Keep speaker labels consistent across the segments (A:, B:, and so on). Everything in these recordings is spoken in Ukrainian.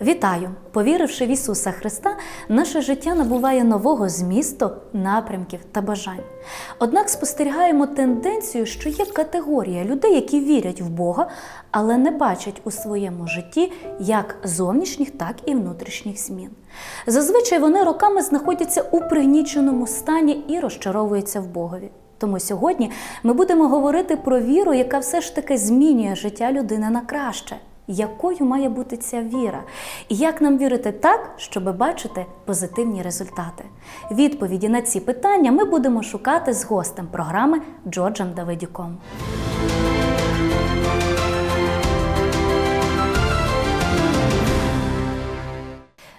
A: Вітаю! Повіривши в Ісуса Христа, наше життя набуває нового змісту, напрямків та бажань. Однак спостерігаємо тенденцію, що є категорія людей, які вірять в Бога, але не бачать у своєму житті як зовнішніх, так і внутрішніх змін. Зазвичай вони роками знаходяться у пригніченому стані і розчаровуються в Богові. Тому сьогодні ми будемо говорити про віру, яка все ж таки змінює життя людини на краще. Якою має бути ця віра? І як нам вірити так, щоб бачити позитивні результати? Відповіді на ці питання ми будемо шукати з гостем програми Джорджем Давидюком.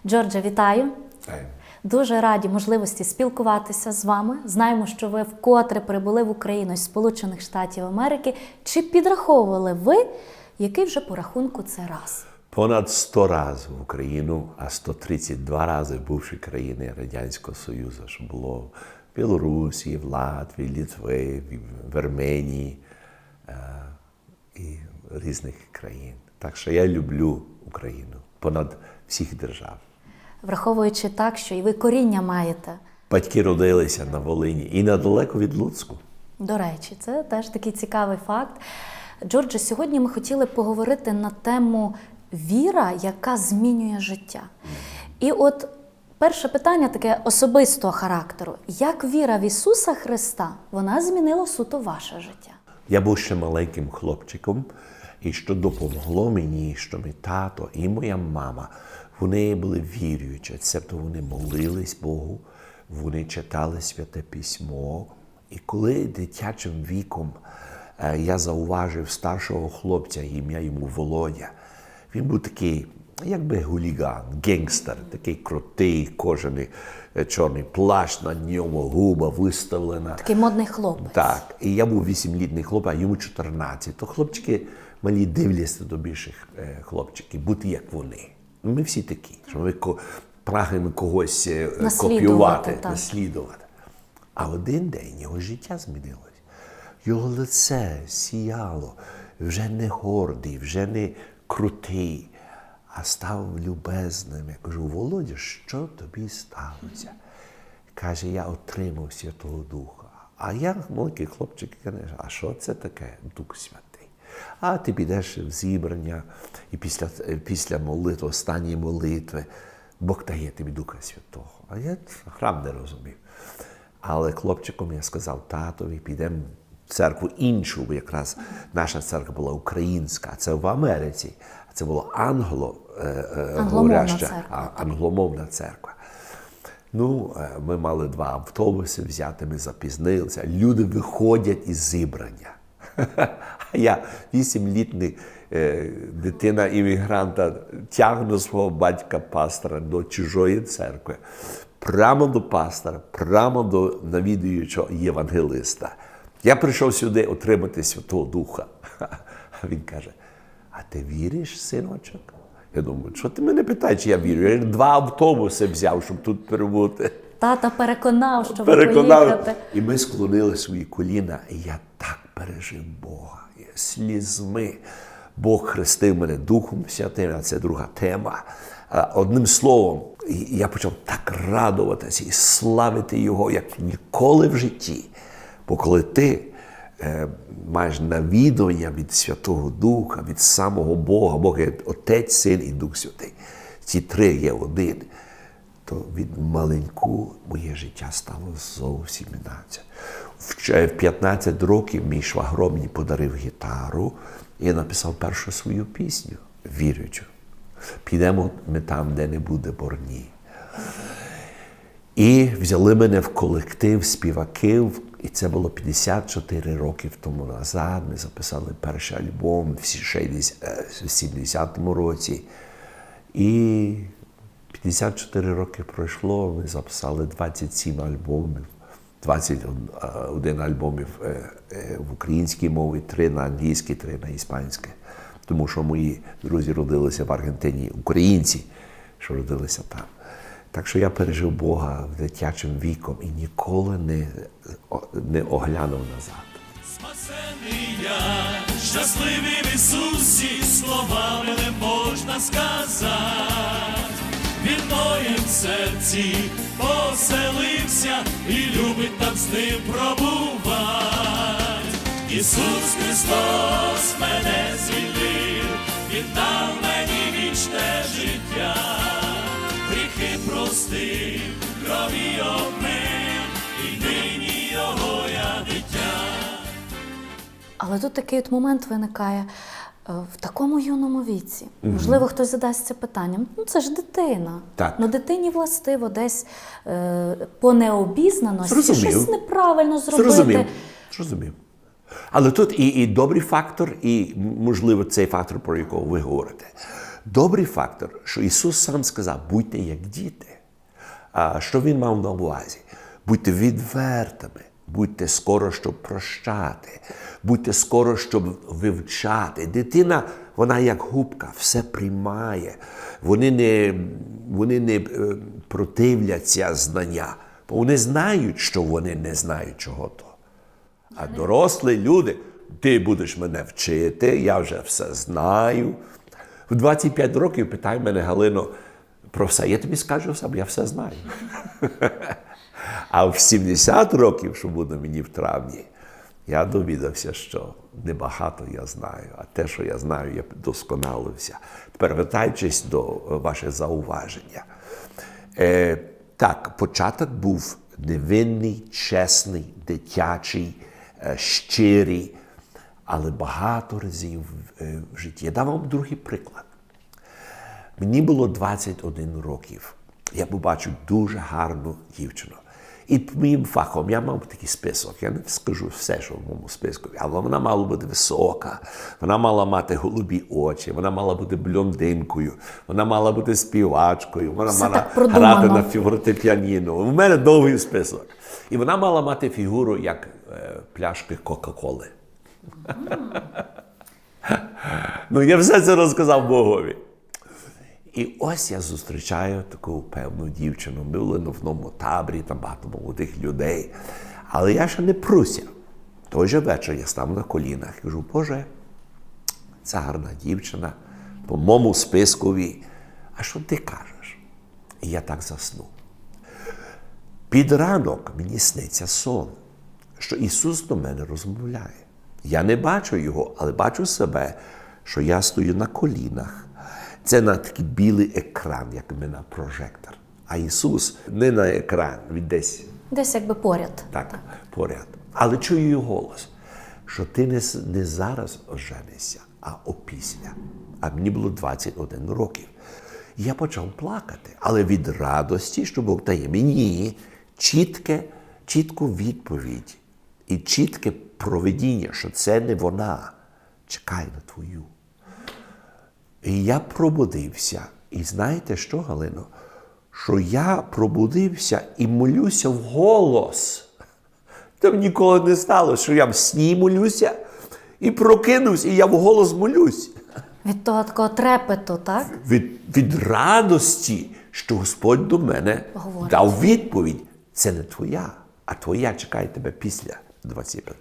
A: Джордже, вітаю!
B: Вітаю.
A: Дуже раді можливості спілкуватися з вами. Знаємо, що ви вкотре прибули в Україну з Сполучених Штатів Америки. Чи підраховували ви, який вже по рахунку це раз?
B: Понад 100 разів в Україну, а 132 рази в бувші країни Радянського Союзу, що було в Білорусі, в Латвії, Літві, в Арменії е, і різних країн. Так що я люблю Україну понад всіх держав.
A: Враховуючи так, що і ви коріння маєте.
B: Батьки родилися на Волині і недалеко від Луцьку.
A: До речі, це теж такий цікавий факт. Джордже, сьогодні ми хотіли поговорити на тему віра, яка змінює життя. І от перше питання таке особистого характеру: як віра в Ісуса Христа вона змінила суто ваше життя?
B: Я був ще маленьким хлопчиком, і що допомогло мені, що мій тато і моя мама, вони були віруючі, тобто вони молились Богу, вони читали святе письмо. І коли дитячим віком я зауважив старшого хлопця, ім'я йому Володя, він був такий, якби гуліган, генгстер, такий крутий, кожаний е, чорний плащ, на ньому губа виставлена.
A: Такий модний хлопець.
B: Так, і я був вісімлітний хлопець, а йому 14. То хлопчики малі дивляться до більших е, хлопчиків, бути як вони. Ну, Ми всі такі, що ми прагнемо когось е,
A: Наслідувати,
B: копіювати,
A: так.
B: наслідувати. А один день його життя змінилось. Його лице сіяло, вже не гордий, вже не крутий, а став любезним. Я кажу, Володя, що тобі сталося? Каже, я отримав Святого Духа. А я, маленький хлопчик, каже, а що це таке Дух Святий? А ти підеш в зібрання і після, після молитви, останньої молитви, Бог дає тобі Духа Святого. А я храм не розумів. Але хлопчиком я сказав татові, підемо церкву іншу, бо якраз наша церква була українська, а це в Америці. А це була англо, е, е,
A: Англомовна
B: англомовна церква. Ну, е, ми мали два автобуси взяти, ми запізнилися. Люди виходять із зібрання. А я вісімлітний дитина іммігранта тягну свого батька пастора до чужої церкви, прямо до пастора, прямо до навідуючого євангелиста. Я прийшов сюди отримати Святого Духа. А він каже: А ти віриш, синочок? Я думаю, що ти мене питаєш, чи я вірю? Я два автобуси взяв, щоб тут перебути.
A: Тата переконав, що ви
B: Переконав.
A: поїхати.
B: І ми склонили свої коліна, і я так пережив Бога Я слізьми. Бог хрестив мене Духом Святим, а це друга тема. Одним словом, я почав так радуватися і славити Його, як ніколи в житті. Бо коли ти е, маєш навідування від Святого Духа, від самого Бога, Бог є Отець, Син і Дух Святий. Ці три є один то від маленьку моє життя стало зовсім інакше. В в 15 років мій швагро мені подарив гітару, і написав першу свою пісню, вірючу. Підемо ми там, де не буде борні. І взяли мене в колектив співаків, і це було 54 роки тому назад. Ми записали перший альбом в 60 е, 70-му році. І 54 роки пройшло, ми записали 27 альбомів, 21 альбомів е, е, в українській мові, 3 на англійській, 3 на іспанській. Тому що мої друзі родилися в Аргентині, українці, що родилися там. Так що я пережив Бога дитячим віком і ніколи не, не оглянув назад.
C: Спасений я, щасливий в Ісусі, словами не можна сказати. серці поселився і любить там з ним пробувати. Ісус Христос мене звільнив, Він дав мені вічне життя, гріхи крові обмив, і нині його я дитя.
A: Але тут такий от момент виникає е, в такому юному віці. Можливо, хтось задасться питанням: ну це ж дитина.
B: Так.
A: Ну дитині властиво десь е, по необізнаності
B: Зрозумів.
A: щось неправильно зробити.
B: Зрозумів. Зрозумів. Але тут і, і добрий фактор, і можливо цей фактор, про якого ви говорите. Добрий фактор, що Ісус сам сказав, будьте як діти. А що Він мав на увазі? Будьте відвертими, будьте скоро, щоб прощати, будьте скоро, щоб вивчати. Дитина, вона як губка, все приймає. Вони не, вони не е, противляться знання, бо вони знають, що вони не знають чого то. А дорослі люди, ти будеш мене вчити, я вже все знаю. В 25 років питай мене Галино про все. Я тобі скажу бо я все знаю. А в 70 років, що буде мені в травні, я довідався, що небагато я знаю, а те, що я знаю, я досконалився. Тепер вертаючись до е, вашого зауваження. Е, так, початок був невинний, чесний, дитячий, е, щирий, але багато разів е, в житті. Я дам вам другий приклад. Мені було 21 років. Я побачив дуже гарну дівчину. І моїм фахом я мав такий список. Я не скажу все, що в моєму списку, але вона мала бути висока, вона мала мати голубі очі, вона мала бути блондинкою, вона мала бути співачкою, вона
A: Все
B: мала грати на фортепіаніно. У мене довгий список. І вона мала мати фігуру як е, пляшки Кока-Коли. ну, я все це розказав Богові. І ось я зустрічаю таку певну дівчину. Ми були на одному таборі, там багато молодих людей. Але я ще не пруся. Той же вечір я став на колінах і кажу, Боже, це гарна дівчина, по моєму спискові. А що ти кажеш? І я так заснув. Під ранок мені сниться сон, що Ісус до мене розмовляє. Я не бачу його, але бачу себе, що я стою на колінах. Це на такий білий екран, як ми на прожектор. А Ісус не на екран, він десь
A: Десь якби поряд.
B: так, поряд. Але чую його голос, що ти не, не зараз оженишся, а опісля. А мені було 21 років. Я почав плакати, але від радості, що Бог дає мені чітке, чітку відповідь і чітке проведіння, що це не вона. Чекай на твою. І я пробудився. І знаєте що, Галино? Що я пробудився і молюся в голос. Там ніколи не сталося, що я в сні молюся і прокинусь, і я в голос молюсь.
A: Від того такого трепету, так?
B: Від, від радості, що Господь до мене
A: Говорить.
B: дав відповідь. Це не твоя, а твоя чекає тебе після 25.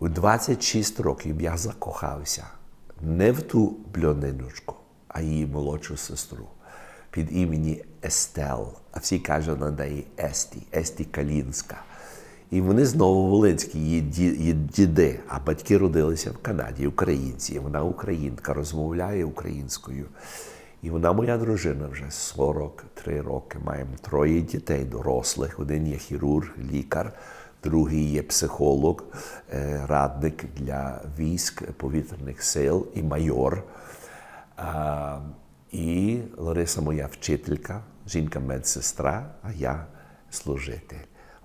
B: У 26 років я закохався не в ту блондиночку, а її молодшу сестру під імені Естел. А всі кажуть на неї Есті, Есті Калінська. І вони знову Волинські, її, діди, а батьки родилися в Канаді, українці. І Вона українка, розмовляє українською. І вона моя дружина вже 43 роки. Маємо троє дітей дорослих. Один є хірург, лікар, другий є психолог, е, радник для військ повітряних сил і майор. А, і Лариса моя вчителька, жінка медсестра, а я служитель.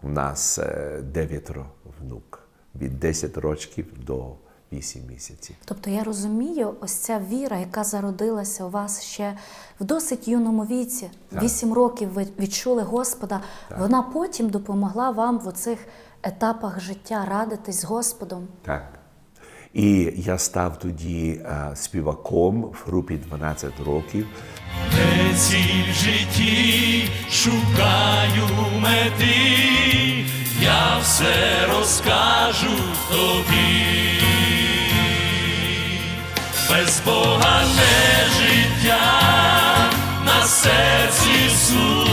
B: У нас е, дев'ятеро внук від 10 років до 8 місяців.
A: Тобто я розумію, ось ця віра, яка зародилася у вас ще в досить юному віці, вісім років ви відчули Господа, вона потім допомогла вам в оцих етапах життя радитись з Господом.
B: Так. І я став тоді е, співаком в групі 12 років.
C: Ціль в житті шукаю мети, я все розкажу тобі. Без Бога не життя, на серці сум,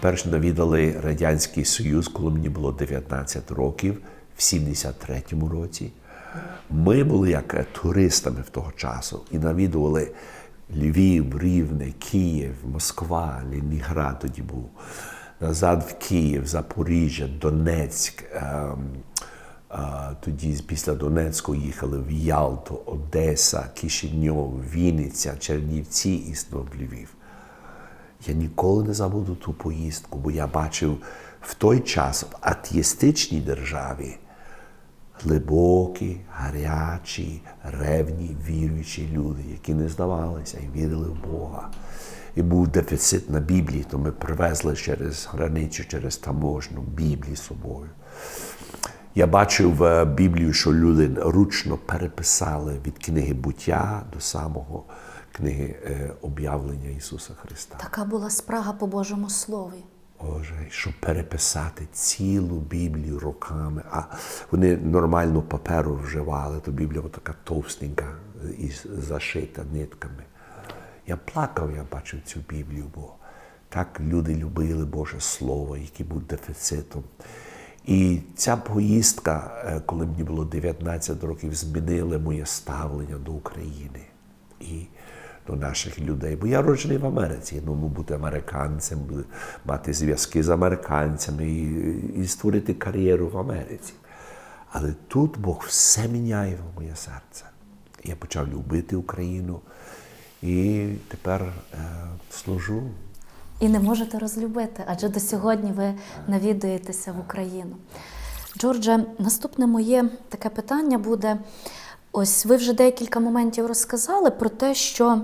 B: перш навідали Радянський Союз, коли мені було 19 років, в 73-му році. Ми були як е, туристами в того часу і навідували Львів, Рівне, Київ, Москва, Ленінград тоді був. Назад в Київ, Запоріжжя, Донецьк. ем, Тоді після Донецьку їхали в Ялту, Одеса, Кишиньов, Вінниця, Чернівці і знову в Львів. Я ніколи не забуду ту поїздку, бо я бачив в той час в атеїстичній державі глибокі, гарячі, ревні, віруючі люди, які не здавалися і вірили в Бога. І був дефіцит на Біблії, то ми привезли через границю, через таможну Біблії з собою. Я бачив е, Біблію, що люди ручно переписали від книги буття до самого книги е, об'явлення Ісуса Христа.
A: Така була спрага по Божому Слові.
B: Боже, щоб переписати цілу Біблію роками, а вони нормально паперу вживали, то Біблія була така товстенька і зашита нитками. Я плакав, я бачив цю Біблію, бо так люди любили Боже Слово, який був дефіцитом. І ця поїздка, е, коли мені було 19 років, змінила моє ставлення до України і до наших людей. Бо я роджений в Америці, думав бути американцем, мати зв'язки з американцями і, і створити кар'єру в Америці. Але тут Бог все міняє в моє серце. Я почав любити Україну і тепер е, служу
A: І не можете розлюбити, адже до сьогодні ви навідуєтеся в Україну. Джордже, наступне моє таке питання буде: ось ви вже декілька моментів розказали про те, що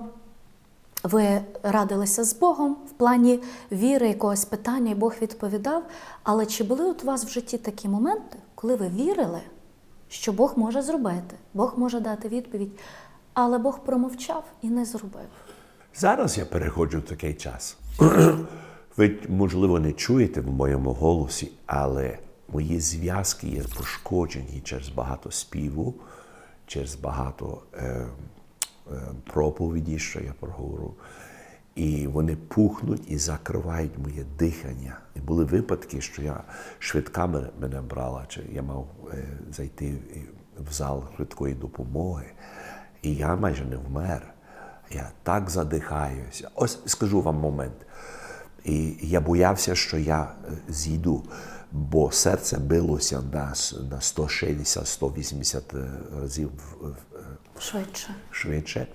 A: ви радилися з Богом в плані віри, якогось питання, і Бог відповідав. Але чи були от у вас в житті такі моменти, коли ви вірили, що Бог може зробити, Бог може дати відповідь, але Бог промовчав і не зробив?
B: Зараз я переходжу в такий час. Ви, можливо, не чуєте в моєму голосі, але мої зв'язки є пошкоджені через багато співу, через багато е, е, проповіді, що я проговорю. І вони пухнуть і закривають моє дихання. І були випадки, що я швидка мене- брала, чи я мав е, зайти в зал швидкої допомоги, і я майже не вмер. Я так задихаюся. Ось скажу вам момент. І я боявся, що я е, зійду, бо серце билося на, на 160-180 е, разів в-
A: Швидше.
B: швидше.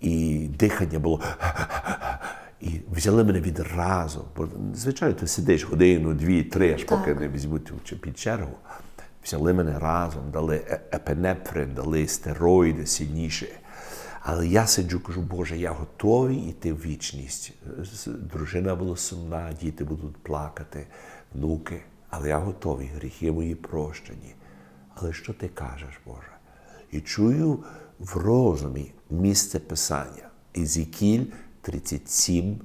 B: І дихання було. І взяли мене відразу. Бо, звичайно, ти сидиш годину, дві, три, аж поки не візьмуть під чергу. Взяли мене разом, дали е- епінеприн, дали стероїди сильніше. Але я сиджу, кажу, Боже, я готовий йти в вічність. Дружина була сумна, діти будуть плакати, внуки. Але я готовий, гріхи мої прощені. Але що ти кажеш, Боже? І чую в розумі місце писання Езекіль 37,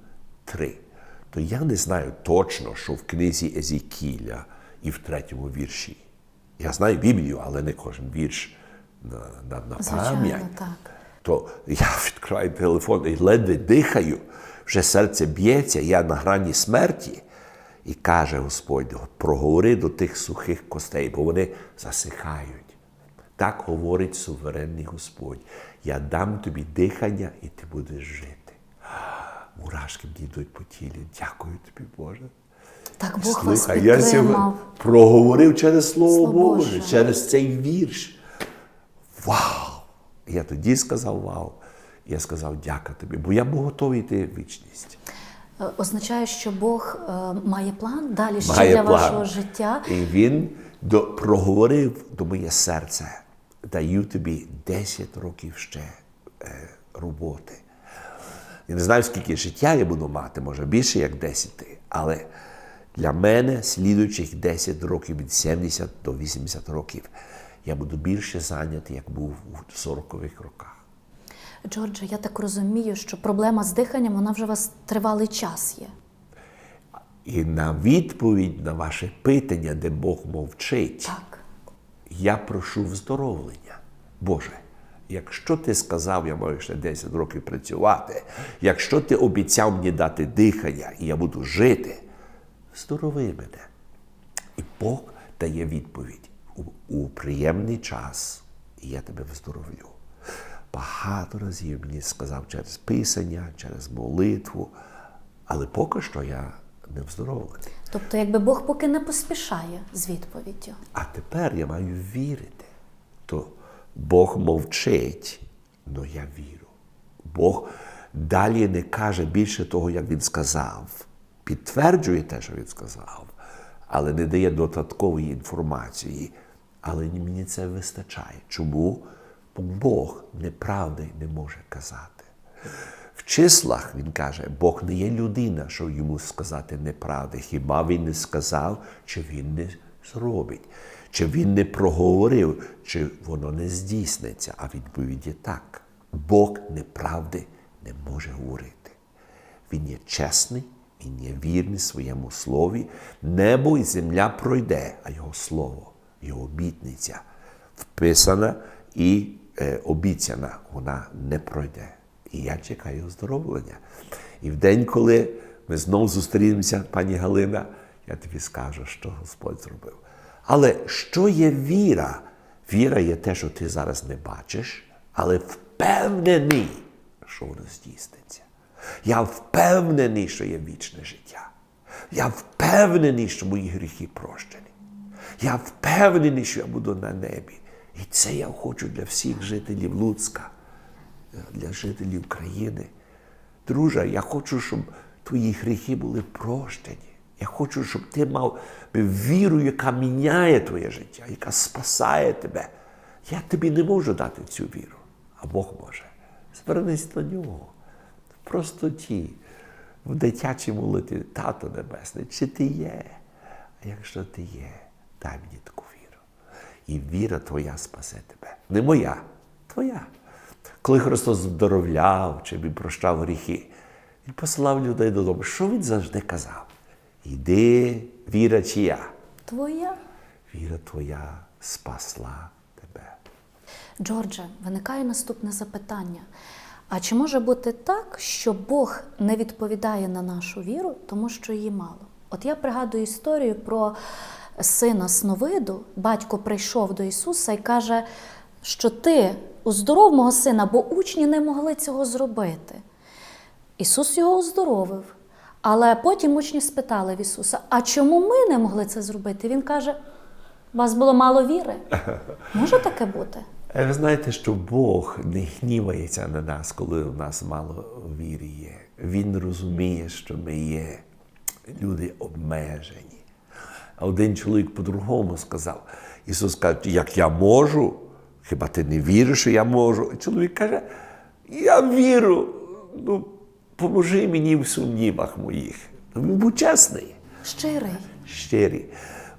B: 3. То я не знаю точно, що в книзі Езекіля і в третьому вірші. Я знаю Біблію, але не кожен вірш на, на, на пам'ять.
A: так.
B: То я відкриваю телефон і ледве дихаю, вже серце б'ється, я на грані смерті. І каже Господь, проговори до тих сухих костей, бо вони засихають. Так говорить суверенний Господь. Я дам тобі дихання, і ти будеш жити. Мурашки мені йдуть по тілі. Дякую тобі, Боже.
A: Так Бог вас
B: Слухай, я сьогодні проговорив через Слово
A: Слово
B: Боже,
A: Боже.
B: через цей вірш. Вау! Я тоді сказав вау. Я сказав дяка тобі, бо я був готовий йти в вічність.
A: Е, Означає, що Бог е, має план далі ще
B: Має
A: для
B: план.
A: вашого життя.
B: І він до, проговорив до моє серце. Даю тобі 10 років ще е, роботи. Я не знаю, скільки життя я буду мати, може більше як 10, але для мене слідуючих 10 років від 70 до 80 років я буду більше зайнятий, як був у 40-х роках.
A: Джордже, я так розумію, що проблема з диханням вона вже у вас тривалий час є.
B: І на відповідь на ваше питання, де Бог мовчить,
A: Так.
B: я прошу вздоровлення. Боже, якщо ти сказав, я маю ще 10 років працювати, якщо ти обіцяв мені дати дихання і я буду жити, здорови мене. І Бог дає відповідь у, у приємний час, і я тебе вздоровлю. Багато разів мені сказав через писання, через молитву, але поки що я не вздоровлений.
A: Тобто, якби Бог поки не поспішає з відповіддю.
B: А тепер я маю вірити. То Бог мовчить, але я вірю. Бог далі не каже більше того, як він сказав. Підтверджує те, що він сказав, але не дає додаткової інформації. Але мені це вистачає. Чому? Бо Бог неправди не може казати. В числах він каже, Бог не є людина, що йому сказати неправди. Хіба він не сказав, чи він не зробить, чи він не проговорив, чи воно не здійсниться. А відповідь є так. Бог неправди не може говорити. Він є чесний, він є вірний своєму слові. Небо і земля пройде, а його слово, його обітниця вписана і обіцяна, вона не пройде. І я чекаю оздоровлення. І в день, коли ми знову зустрінемося, пані Галина, я тобі скажу, що Господь зробив. Але що є віра? Віра є те, що ти зараз не бачиш, але впевнений, що воно здійсниться. Я впевнений, що є вічне життя. Я впевнений, що мої гріхи прощені. Я впевнений, що я буду на небі. І це я хочу для всіх жителів Луцька, для жителів країни. Друже, я хочу, щоб твої гріхи були прощені. Я хочу, щоб ти мав віру, яка міняє твоє життя, яка спасає тебе. Я тобі не можу дати цю віру, а Бог може. Звернись до нього. В простоті, в дитячій молитві, Тато Небесний, чи ти є? А якщо ти є, дай мені таку. І віра твоя спасе тебе. Не моя, твоя. Коли Христос здоровляв чи він прощав гріхи, Він посилав людей додому. Що він завжди казав? Іди, віра чия.
A: Твоя.
B: Віра твоя спасла тебе.
A: Джордже, виникає наступне запитання. А чи може бути так, що Бог не відповідає на нашу віру, тому що її мало? От я пригадую історію про сина Сновиду. Батько прийшов до Ісуса і каже, що ти оздоров мого сина, бо учні не могли цього зробити. Ісус його оздоровив. Але потім учні спитали в Ісуса: а чому ми не могли це зробити? Він каже: у вас було мало віри. Може таке бути?
B: Е, Ви знаєте, що Бог не гнівається на нас, коли у нас мало віри є. Він розуміє, що ми є люди обмежені. А один чоловік по-другому сказав: Ісус каже, як я можу, хіба ти не віриш, що я можу? І чоловік каже, я віру, ну поможи мені в сумнівах моїх. Ну, Він був чесний
A: Щирий.
B: щирі.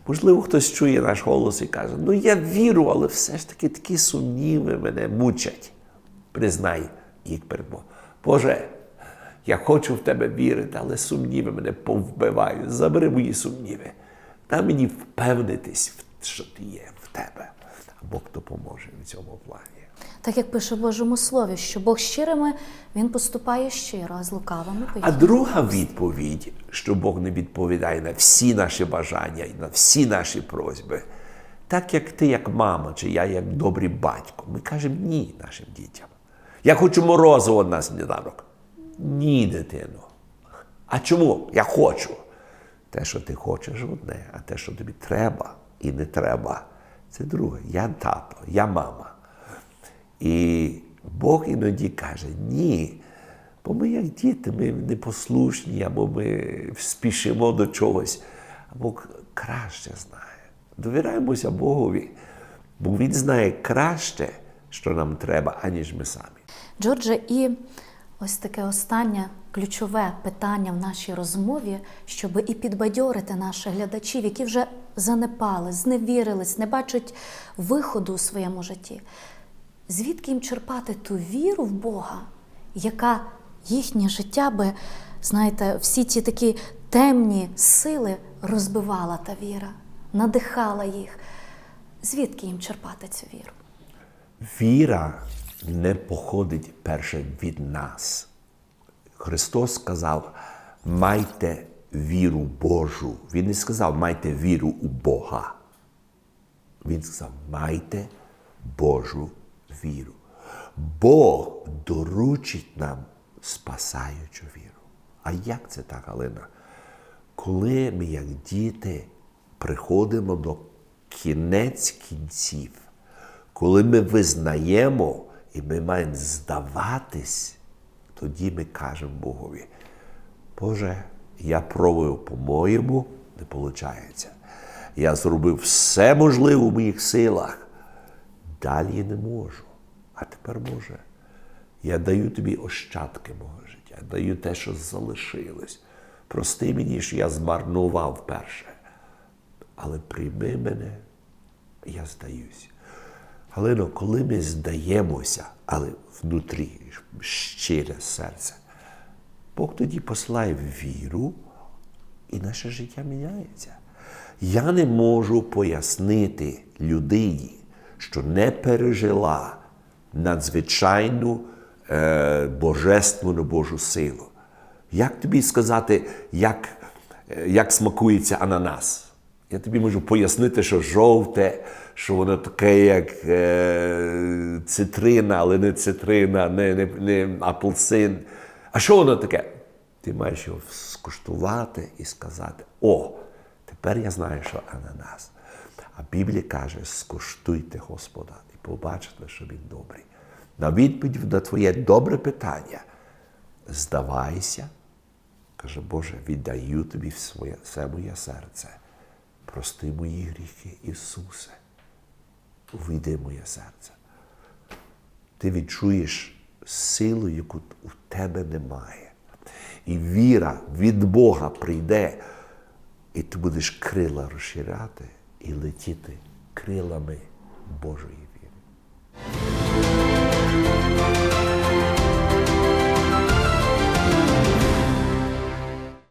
B: Можливо, хтось чує наш голос і каже: ну я вірю, але все ж таки такі сумніви мене мучать. Признай їх перед Богом. Боже, я хочу в тебе вірити, але сумніви мене повбивають. Забери мої сумніви. Дай мені впевнитись, що ти є в тебе. А Бог допоможе в цьому плані.
A: Так як пише в Божому Слові, що Бог щирими він поступає щиро, а з лукавими
B: А друга відповідь, що Бог не відповідає на всі наші бажання і на всі наші просьби, так як ти, як мама, чи я, як добрий батько, ми кажемо ні нашим дітям. Я хочу морозу морозиво на сніданок. Ні, дитино. А чому? Я хочу. Те, що ти хочеш, одне, а те, що тобі треба і не треба, це друге. Я тато, я мама. І Бог іноді каже, ні. Бо ми, як діти, ми непослушні, або ми спішимо до чогось, а Бог краще знає. Довіряємося Богові, бо Він знає краще, що нам треба, аніж ми самі.
A: Джордже, і ось таке останнє ключове питання в нашій розмові, щоб і підбадьорити наших глядачів, які вже занепали, зневірились, не бачать виходу у своєму житті. Звідки їм черпати ту віру в Бога, яка їхнє життя би, знаєте, всі ці такі темні сили розбивала та віра, надихала їх. Звідки їм черпати цю віру?
B: Віра не походить перше від нас. Христос сказав: майте віру Божу. Він не сказав, майте віру у Бога. Він сказав, майте Божу віру. Бог доручить нам спасаючу віру. А як це так, Галина? Коли ми, як діти, приходимо до кінець кінців, коли ми визнаємо і ми маємо здаватись, тоді ми кажемо Богові, Боже, я пробую по-моєму, не виходить. Я зробив все можливе в моїх силах. Далі не можу. А тепер, Боже, я даю тобі ощадки мого життя, даю те, що залишилось. Прости мені, що я змарнував перше. Але прийми мене, я здаюсь. Галино, коли ми здаємося, але внутрі щире серце, Бог тоді посилає віру, і наше життя міняється. Я не можу пояснити людині, що не пережила надзвичайну е, божественну Божу силу. Як тобі сказати, як, е, як смакується ананас? Я тобі можу пояснити, що жовте, що воно таке, як е, цитрина, але не цитрина, не, не, не апельсин. А що воно таке? Ти маєш його скуштувати і сказати: О, тепер я знаю, що ананас. А Біблія каже: скуштуйте Господа і побачите, що він добрий. На відповідь на твоє добре питання, здавайся, каже, Боже, віддаю тобі своє, все моє серце. Прости мої гріхи, Ісусе. Увійди моє серце. Ти відчуєш силу, яку у тебе немає. І віра від Бога прийде, і ти будеш крила розширяти і летіти крилами Божої віри.